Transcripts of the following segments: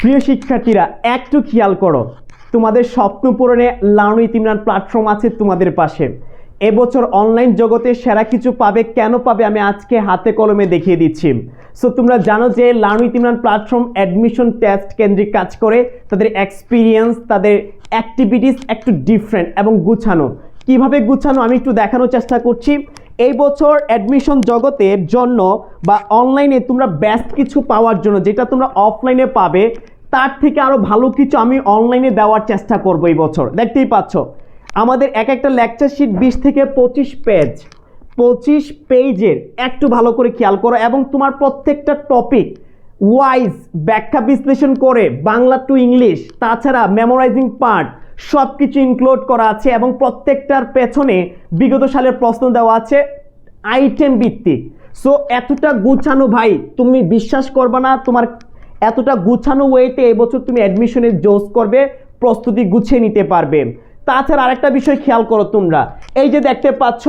প্রিয় শিক্ষার্থীরা, একটু খেয়াল করো। তোমাদের স্বপ্ন পূরণে লার্ন উইথ ইমরান প্ল্যাটফর্ম আছে তোমাদের পাশে। এবছর অনলাইন জগতে সেরা কিছু পাবে, কেন পাবে আমি আজকে হাতে কলমে দেখিয়ে দিচ্ছি। সো তোমরা জানো যে learn with Imran platform admission test কেন্দ্রিক কাজ করে। তাদের এক্সপিরিয়েন্স তাদের অ্যাক্টিভিটিস একটু ডিফারেন্ট এবং গুছানো। কীভাবে গুছানো আমি একটু দেখানোর চেষ্টা করছি। এই বছর অ্যাডমিশন জগতের জন্য বা অনলাইনে তোমরা বেস্ট কিছু পাওয়ার জন্য যেটা তোমরা অফলাইনে পাবে, তার থেকে আরও ভালো কিছু আমি অনলাইনে দেওয়ার চেষ্টা করব এই বছর। দেখতেই পাচ্ছ, আমাদের এক একটা লেকচার শিট বিশ থেকে পঁচিশ পেজ পঁচিশ পেজের একটু ভালো করে খেয়াল করো এবং তোমার প্রত্যেকটা টপিক ওয়াইজ ব্যাখ্যা বিশ্লেষণ করে বাংলা টু ইংলিশ তাছাড়া মেমোরাইজিং পার্ট সব কিছু ইনক্লুড করা আছে এবং প্রত্যেকটার পেছনে বিগত সালের প্রশ্ন দেওয়া আছে আইটেম ভিত্তিক। সো এতটা গুছানো ভাই, তুমি বিশ্বাস করবে না, তোমার এতটা গুছানো ওয়েতে এবছর তুমি অ্যাডমিশনে জোস করবে, প্রস্তুতি গুছিয়ে নিতে পারবে। তাছাড়া আরেকটা বিষয় খেয়াল করো তোমরা। এই যে দেখতে পাচ্ছ,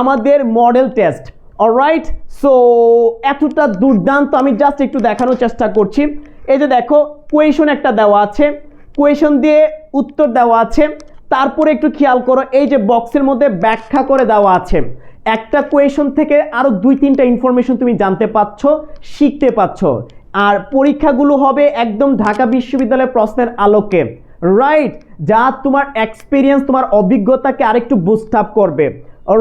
আমাদের মডেল টেস্ট অলরাইট সো এতটা দুর্দান্ত, আমি জাস্ট একটু দেখানোর চেষ্টা করছি। এই যে দেখো কোয়েশন একটা দেওয়া আছে। কোয়েশন দিয়ে উত্তর দেওয়া আছে। তারপরে একটু খেয়াল করো, এই যে বক্সের মধ্যে ব্যাখ্যা করে দেওয়া আছে। একটা কোয়েশন থেকে আরও দুই তিনটা ইনফরমেশন তুমি জানতে পাচ্ছ শিখতে পাচ্ছ আর পরীক্ষাগুলো হবে একদম ঢাকা বিশ্ববিদ্যালয়ের প্রশ্নের আলোকে। রাইট যা তোমার এক্সপিরিয়েন্স তোমার অভিজ্ঞতাকে আরেকটু বুস্ট আপ করবে।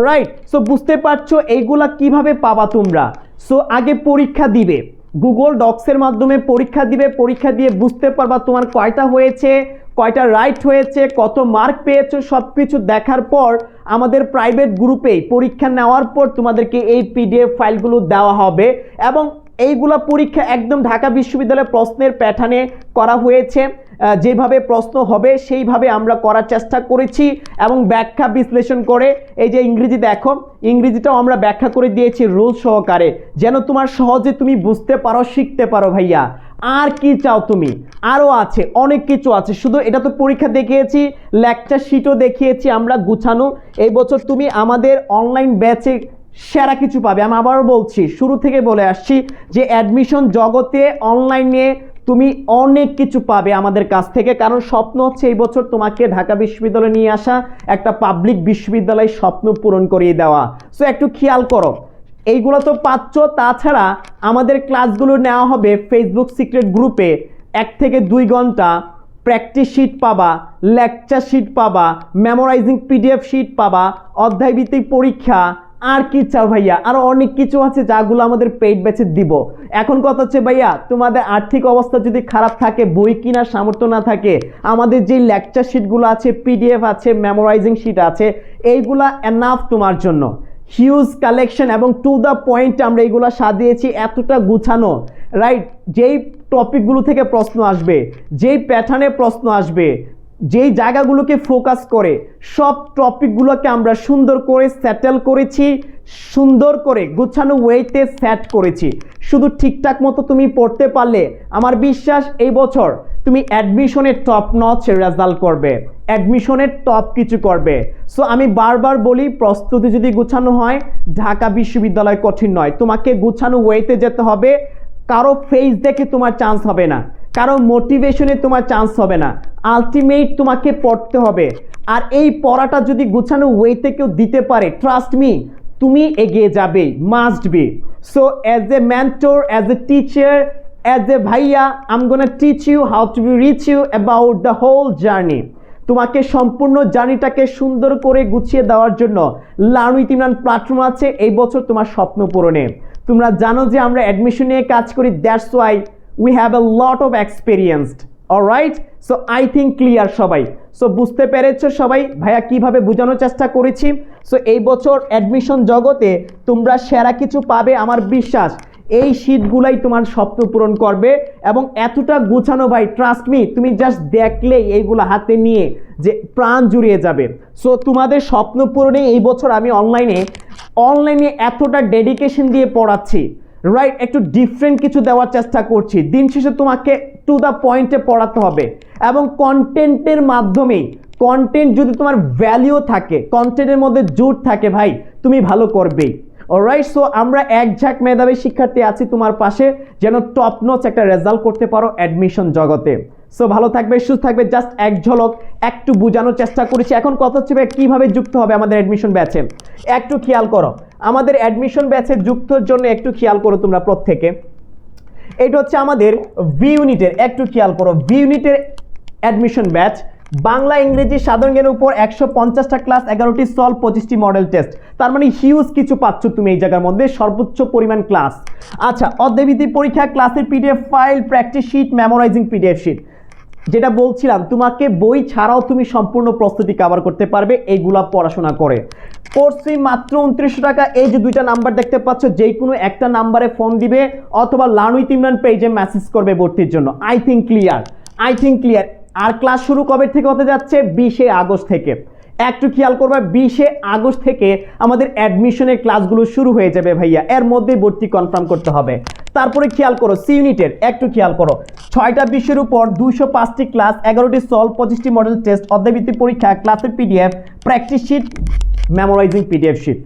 রাইট সো বুঝতে পারছ এইগুলা কীভাবে পাবা তোমরা? সো আগে পরীক্ষা দিবে। গুগল ডক্সের মাধ্যমে পরীক্ষা দিবে, পরীক্ষা দিয়ে বুঝতে পারবা তোমার কয়টা হয়েছে, কয়টা রাইট হয়েছে, কত মার্ক পেয়েছ সব কিছু দেখার পর আমাদের প্রাইভেট গ্রুপে পরীক্ষা নেওয়ার পর তোমাদেরকে এই পিডিএফ ফাইলগুলো দেওয়া হবে এবং এইগুলা পরীক্ষা একদম ঢাকা বিশ্ববিদ্যালয়ের প্রশ্নের প্যাটার্নে করা হয়েছে। যেভাবে প্রশ্ন হবে, সেইভাবে আমরা করার চেষ্টা করেছি এবং ব্যাখ্যা বিশ্লেষণ করে, এই যে ইংরেজি দেখো, ইংরেজিটাও আমরা ব্যাখ্যা করে দিয়েছি রুল সহকারে। যেন তোমার সহজে তুমি বুঝতে পারো, শিখতে পারো ভাইয়া। আর কি চাও তুমি? আরও আছে, অনেক কিছু আছে। শুধু এটা তো পরীক্ষা দেখিয়েছি লেকচার শিটও দেখিয়েছি আমরা গুছানো। এই বছর তুমি আমাদের অনলাইন ব্যাচে সেরা কিছু পাবে। আমি আবারও বলছি, শুরু থেকে বলে আসছি যে অ্যাডমিশন জগতে অনলাইনে তুমি অনেক কিছু পাবে আমাদের কাছ থেকে। কারণ স্বপ্ন হচ্ছে এই বছর তোমাকে ঢাকা বিশ্ববিদ্যালয়ে নিয়ে আসা একটা পাবলিক বিশ্ববিদ্যালয় স্বপ্ন পূরণ করিয়ে দেওয়া। সো একটু খেয়াল করো, এইগুলো তো পাচ্ছ। তাছাড়া আমাদের ক্লাসগুলো নেওয়া হবে ফেসবুক সিক্রেট গ্রুপে এক থেকে দুই ঘণ্টা প্র্যাকটিস শিট পাবা লেকচার শিট পাবা মেমোরাইজিং পিডিএফ শিট পাবা, অধ্যায়ভিত্তিক পরীক্ষা আর কি চাও ভাইয়া? আরও অনেক কিছু আছে যাগুলো আমাদের পেইড ব্যাচে দিব। এখন কথা হচ্ছে, ভাইয়া, তোমাদের আর্থিক অবস্থা যদি খারাপ থাকে, বই কেনার সামর্থ্য না থাকে, আমাদের যে লেকচার শিটগুলো আছে পিডিএফ আছে মেমোরাইজিং শিট আছে, এইগুলা এনাফ তোমার জন্য। হিউজ কালেকশন এবং টু দ্য পয়েন্ট আমরা এইগুলো সাজিয়েছি, এতটা গুছানো। রাইট যেই টপিকগুলো থেকে প্রশ্ন আসবে, যেই প্যাটার্নে প্রশ্ন আসবে যেই জায়গাগুলোকে ফোকাস করে, সব টপিকগুলোকে আমরা সুন্দর করে সেটেল করেছি, সুন্দর করে গুছানো ওয়েতে সেট করেছি। শুধু ঠিকঠাক মতো তুমি পড়তে পারলে, আমার বিশ্বাস এই বছর তুমি অ্যাডমিশনের টপ নচ রেজাল্ট করবে অ্যাডমিশনের টপ কিছু করবে। সো আমি বারবার বলি, প্রস্তুতি যদি গুছানো হয়, ঢাকা বিশ্ববিদ্যালয় কঠিন নয়। তোমাকে গুছানো ওয়েতে যেতে হবে, কারও ফেস দেখে তোমার চান্স হবে না। কারও মোটিভেশনে তোমার চান্স হবে না। আলটিমেট তোমাকে পড়তে হবে। আর এই পড়াটা যদি গুছানো ওয়েতে কেউ দিতে পারে ট্রাস্ট মি তুমি এগিয়ে যাবে must be so as a mentor as a teacher as a ভাইয়া I'm gonna teach you how to be rich you about the whole journey তোমাকে সম্পূর্ণ জার্নিটাকে সুন্দর করে গুছিয়ে দেওয়ার জন্য লার্ন উইথ ইমরান প্ল্যাটফর্ম আছে, এই বছর তোমার স্বপ্ন পূরণে। তোমরা জানো যে আমরা অ্যাডমিশন নিয়ে কাজ করি that's why we have a lot of experienced alright so I think clear সবাই। সো বুঝতে পেরেছ সবাই? ভাইয়া, কীভাবে বোঝানোর চেষ্টা করেছি? সো এই বছর অ্যাডমিশন জগতে তোমরা সেরা কিছু পাবে আমার বিশ্বাস। এই শীটগুলাই তোমার স্বপ্ন পূরণ করবে এবং এতটা গুছানো ভাই ট্রাস্ট মি তুমি জাস্ট দেখলেই এইগুলো হাতে নিয়ে যে প্রাণ জুড়িয়ে যাবে। সো তোমাদের স্বপ্ন পূরণে এই বছর আমি অনলাইনে অনলাইনে এতটা ডেডিকেশন দিয়ে পড়াচ্ছি। রাইট একটু ডিফারেন্ট কিছু দেওয়ার চেষ্টা করছি। দিন শেষে তোমাকে টু দ্য পয়েন্টে পড়াতে হবে। এবং কন্টেন্টের মাধ্যমেই কন্টেন্ট যদি তোমার ভ্যালিউ থাকে কন্টেন্টের মধ্যে জুট থাকে, ভাই, তুমি ভালো করবেই। অলরাইট সো আমরা এক ঝাঁক মেধাবী শিক্ষার্থী আছি তোমার পাশে, যেন টপ নোচ একটা রেজাল্ট করতে পারো অ্যাডমিশন জগতে। সো ভালো থাকবে, সুস্থ থাকবে জাস্ট এক ঝলক, একটু বোঝানোর চেষ্টা করেছি। এখন কথা হচ্ছে কীভাবে যুক্ত হবে আমাদের অ্যাডমিশন ব্যাচে একটু খেয়াল করো। আমাদের অ্যাডমিশন ব্যাচে যুক্তর জন্য একটু খেয়াল করো তোমরা প্রত্যেকে। এটা হচ্ছে আমাদের ভি ইউনিটের একটু খেয়াল করো ভি ইউনিটের অ্যাডমিশন ব্যাচ বাংলা, ইংরেজি, সাধারণ জ্ঞানের উপর একশো পঞ্চাশটা ক্লাস এগারোটি সলভ পঁচিশটি মডেল টেস্ট তার মানে হিউজ কিছু পাচ্ছ তুমি এই জায়গার মধ্যে, সর্বোচ্চ পরিমাণ ক্লাস আচ্ছা অধ্যায়ভিত্তিক পরীক্ষা ক্লাসের PDF file practice sheet memorising PDF sheet যেটা বলছিলাম, তোমাকে বই ছাড়াও তুমি সম্পূর্ণ প্রস্তুতি কভার করতে পারবে এইগুলা পড়াশোনা করে। কোর্স ফি মাত্র উনত্রিশশো টাকা, এই যে দুইটা নাম্বার দেখতে পাচ্ছ যে কোনো একটা নাম্বারে ফোন দিবে, অথবা লানুই তিমরান পেজে মেসেজ করবে ভর্তির জন্য। I think clear I think clear R class শুরু কবে থেকে হতে যাচ্ছে? বিশে আগস্ট থেকে। একটু খেয়াল করবে, বিশে আগস্ট থেকে আমাদের অ্যাডমিশনের ক্লাসগুলো শুরু হয়ে যাবে ভাইয়া। এর মধ্যেই ভর্তি কনফার্ম করতে হবে। তারপরে খেয়াল করো সি ইউনিটের একটু খেয়াল করো। ছয়টা বিশ্বের উপর দুশো পাঁচটি ক্লাস এগারোটি সলভ পঁচিশটি মডেল টেস্ট অধ্যায়ভিত্তিক পরীক্ষা ক্লাসের PDF practice sheet memorising PDF sheet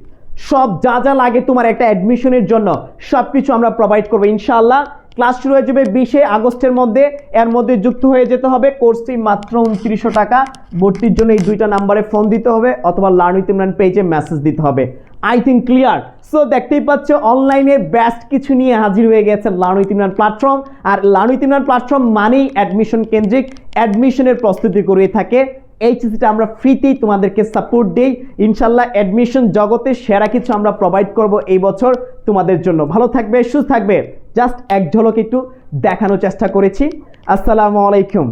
সব যা যা লাগে তোমার একটা অ্যাডমিশনের জন্য সব কিছু আমরা প্রোভাইড করব, ইনশাআল্লাহ। ক্লাস শুরু হয়ে যাবে বিশে আগস্টের মধ্যে। এর মধ্যে যুক্ত হয়ে যেতে হবে কোর্স ফি মাত্র উনত্রিশশো টাকা। ভর্তির জন্য এই দুইটা নাম্বারে ফোন দিতে হবে অথবা লার্ন উইথ ইমরান পেজে মেসেজ দিতে হবে। I think clear. সো দেখতেই পাচ্ছ, অনলাইনে বেস্ট কিছু নিয়ে হাজির হয়ে গেছে লার্ন উইথ ইমরান প্ল্যাটফর্ম। আর লার্ন উইথ ইমরান প্ল্যাটফর্ম মানেই অ্যাডমিশন কেন্দ্রিক। অ্যাডমিশনের প্রস্তুতি করে থাকে। এইচএসিটা আমরা ফ্রিতেই তোমাদেরকে সাপোর্ট দিই। ইনশাল্লাহ অ্যাডমিশন জগতে সেরা কিছু আমরা প্রোভাইড করব এই বছর তোমাদের জন্য। ভালো থাকবে, সুস্থ থাকবে। জাস্ট এক ঝলক একটু দেখানোর চেষ্টা করেছি। আসসালামু আলাইকুম।